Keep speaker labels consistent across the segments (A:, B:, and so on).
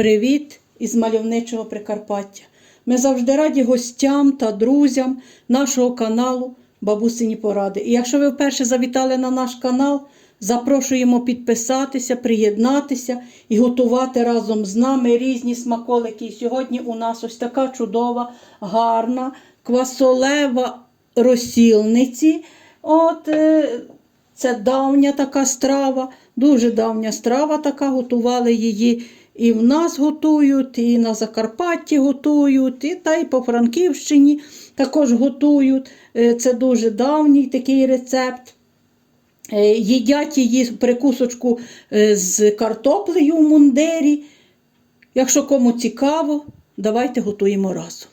A: Привіт із мальовничого Прикарпаття. Ми завжди раді гостям та друзям нашого каналу Бабусині Поради. І якщо ви вперше завітали на наш канал, запрошуємо підписатися, приєднатися і готувати разом з нами різні смаколики. І сьогодні у нас ось така чудова, гарна, квасолева розсілниці. От, е, це давня така страва, дуже давня страва така, готували її. І в нас готують, і на Закарпатті готують, і та й по Франківщині також готують. Е, Це дуже давній такий рецепт. Е, Їдять її прикусочку е, з картоплею в мундирі. Якщо кому цікаво, давайте готуємо разом.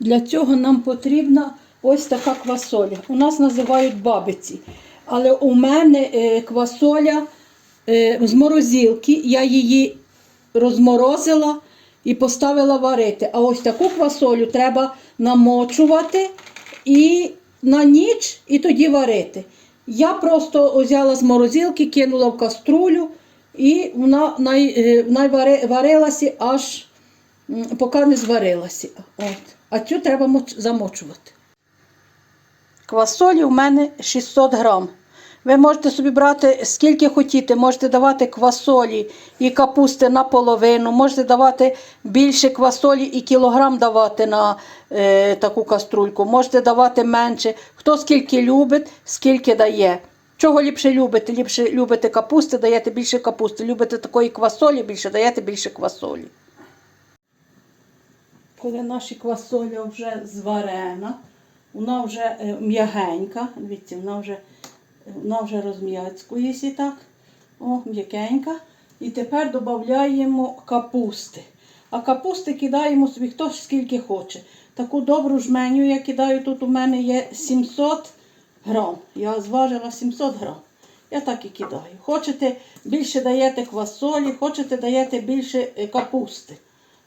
A: Для цього нам потрібна ось така квасоля. У нас називають бабиці. Але у мене квасоля з морозилки. Я її розморозила і поставила варити. А ось таку квасолю треба намочувати і на ніч і тоді варити. Я просто взяла з морозилки, кинула в каструлю, і вона най, е, варилася аж поки не зварилася. От. А цю треба замочувати. Квасолі у мене 600 грам. Ви можете собі брати скільки хотіте, можете давати квасолі і капусти наполовину, можете давати більше квасолі і кілограм давати на е, таку каструльку, можете давати менше. Хто скільки любить, скільки дає. Чого ліпше любите? Ліпше любите капусти, даєте більше капусти. Любите такої квасолі, більше даєте більше квасолі. Коли наша квасоля вже зварена, вона вже е, м'ягенька, дивіться, вона вже, вона вже розм'яцькується так, о, м'якенька. І тепер додаємо капусти. А капусти кидаємо собі хто скільки хоче. Таку добру жменю я кидаю, тут у мене є 700 грам. Я зважила 700 грам. Я так і кидаю. Хочете більше даєте квасолі, хочете даєте більше е, капусти.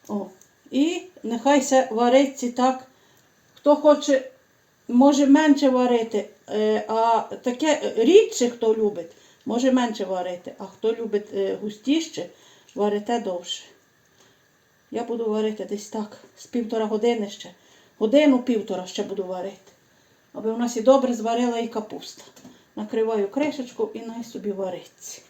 A: О. І нехай вариться так. Хто хоче, може менше варити, а таке рідше, хто любить, може менше варити. А хто любить е, густіше, варите довше. Я буду варити десь так, з півтора години ще. Годину-півтора ще буду варити. Аби у нас і добре зварила і капуста. Накриваю кришечку і най собі вариться.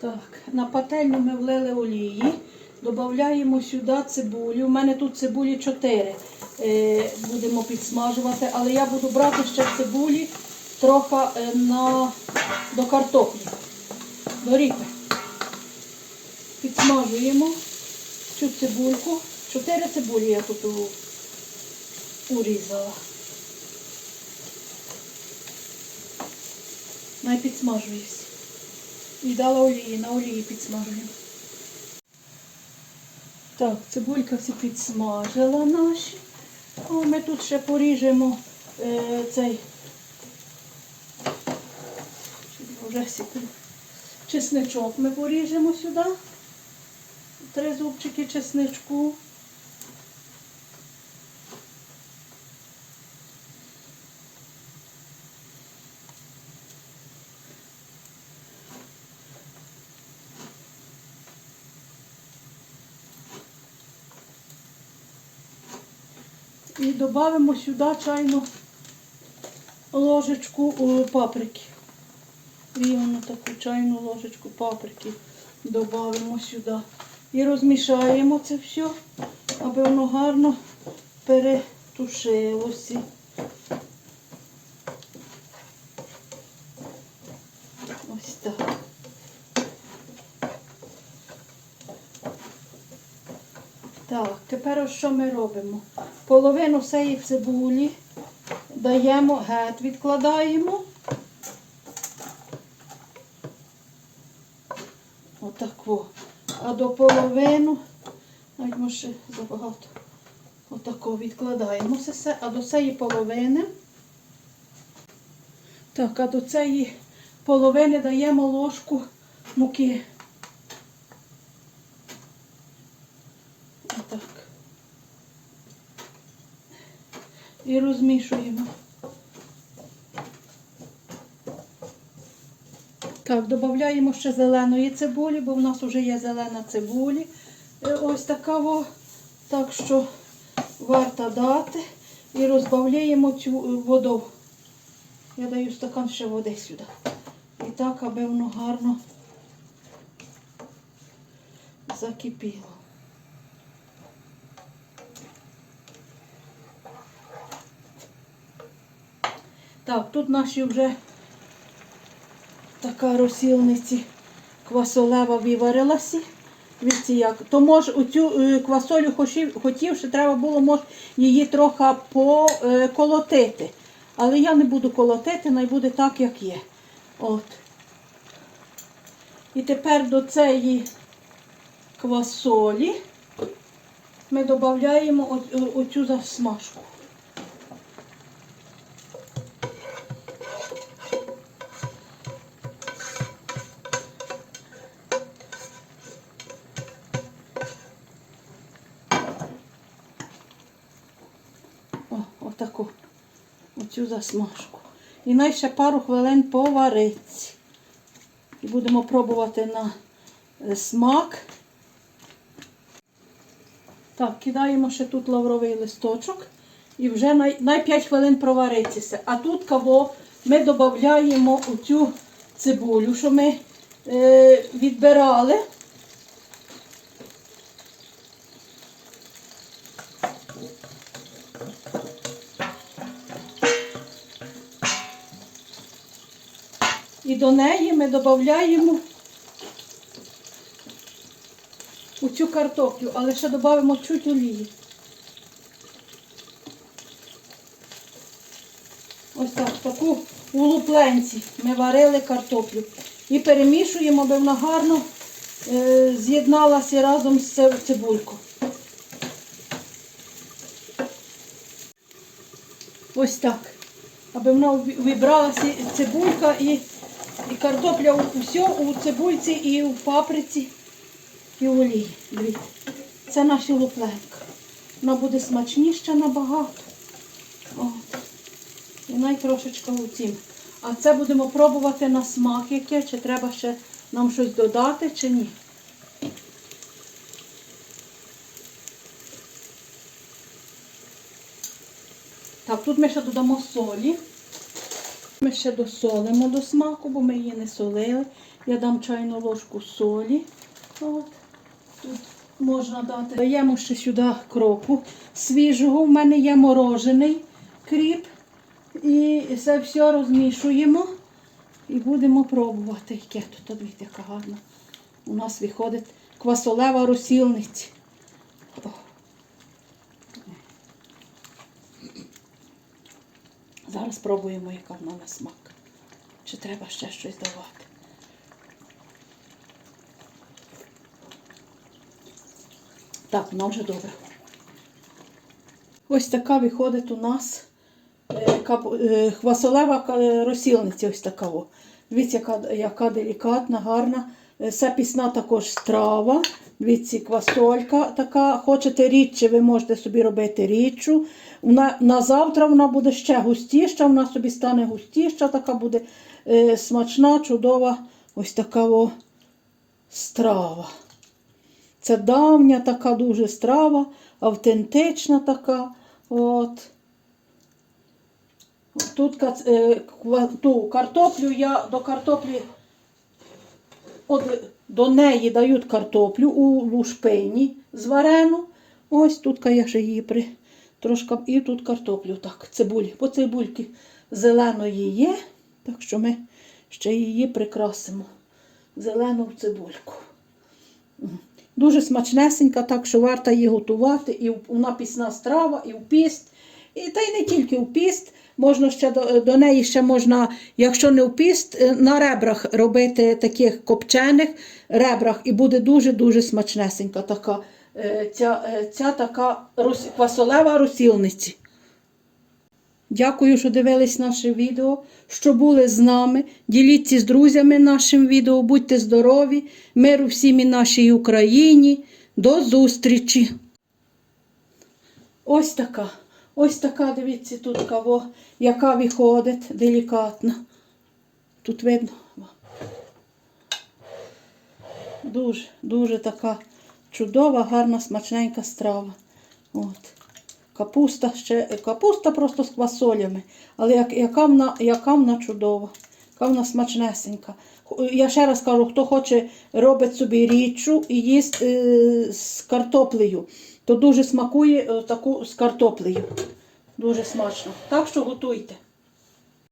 A: Так, на пательню ми влили олії, додаємо сюди цибулю. У мене тут цибулі 4 е, будемо підсмажувати, але я буду брати ще цибулі трохи е, на, до картоплі, до ріпи. Підсмажуємо цю цибульку. Чотири цибулі я тут урізала. Най підсмажується. І дала олії, на олії підсмажуємо. Так, цибулька всі підсмажила наші. О, ми тут ще поріжемо е, цей чесничок ми поріжемо сюди. Три зубчики чесничку. І додамо сюди чайну ложечку паприки. Рівно таку чайну ложечку паприки додамо сюди. І розмішаємо це все, аби воно гарно перетушилося. Ось так. Так, тепер що ми робимо? Половину цієї цибулі даємо гет, відкладаємо. Отак. А до половину, навіть може забагато. Отако відкладаємо все, а до цієї половини. Так, а до цієї половини даємо ложку муки. І розмішуємо. Так, додаємо ще зеленої цибулі, бо в нас вже є зелена цибулі. Е, Ось така во. Так що варто дати. І розбавляємо цю е, воду. Я даю стакан ще води сюди. І так, аби воно гарно закипіло. Так, тут наші вже така розсілниці квасолева виварилася. Дивіться як. То може оцю е, квасолю хотів, що треба було може, її трохи поколотити. Але я не буду колотити, най буде так, як є. От. І тепер до цієї квасолі ми додаємо оцю засмажку. Оцю засмажку. І най ще пару хвилин повариться. І будемо пробувати на е, смак. Так, кидаємо ще тут лавровий листочок. І вже най, най 5 хвилин проваритися. А тут каво ми додаємо оцю цибулю, що ми е, відбирали. І до неї ми додаємо оцю картоплю, але ще додамо чуть олії. Ось так, таку у лупленці ми варили картоплю. І перемішуємо, аби вона гарно е, з'єдналася разом з цибулькою. Ось так. Аби вона вібралася цибулька і, і картопля у- усе у цибульці і у паприці, і в олії. Дивіться. Це наша лупленка. Вона буде смачніша набагато. От. І най трошечка у цім. А це будемо пробувати на смак яке, чи треба ще нам щось додати, чи ні. Так, тут ми ще додамо солі. Ми ще досолимо до смаку, бо ми її не солили. Я дам чайну ложку солі. От. Тут можна дати. Даємо ще сюди кропу свіжого. У мене є морожений кріп. І це все розмішуємо і будемо пробувати. Яке тут, дивіться, яка гарна. У нас виходить квасолева розсілниця. Зараз пробуємо, яка вона на смак. Чи треба ще щось давати. Так, вона вже добре. Ось така виходить у нас е, е, хвасолева ка- розсілниця. Ось така. Дивіться, яка, яка делікатна, гарна. Е, Це пісна також страва. Дивіться, квасолька така. Хочете рідче, ви можете собі робити рідчу. Вона, на завтра вона буде ще густіша, вона собі стане густіша, така буде е, смачна, чудова ось така о, страва. Це давня така дуже страва, автентична така. От. Тут е, ту картоплю я до картоплі до неї дають картоплю у лушпині зварену. Ось тут я ще її при трошки і тут картоплю. Так, цибулі. По цибульки зеленої є, так що ми ще її прикрасимо. Зелену цибульку. Дуже смачнесенька, так що варто її готувати. І вона пісна страва, і в піст. І та й не тільки в піст. Можна ще до, до неї ще можна, якщо не в піст, е, на ребрах робити таких копчених ребрах. І буде дуже-дуже смачнесенька така. е, Ця, е, ця така рос- квасолева розсілниці. Дякую, що дивились наше відео, що були з нами. Діліться з друзями нашим відео. Будьте здорові, миру всім і нашій Україні. До зустрічі! Ось така. Ось така, дивіться, тут кого, яка виходить делікатна. Тут видно. Дуже, дуже така чудова, гарна, смачненька страва. От. Капуста ще, капуста просто з квасолями. Але як, яка, вона, яка вона чудова, яка вона смачнесенька. Я ще раз кажу, хто хоче робить собі річчу і їсть е, з картоплею, то дуже смакує е, таку з картоплею. Дуже смачно. Так що готуйте.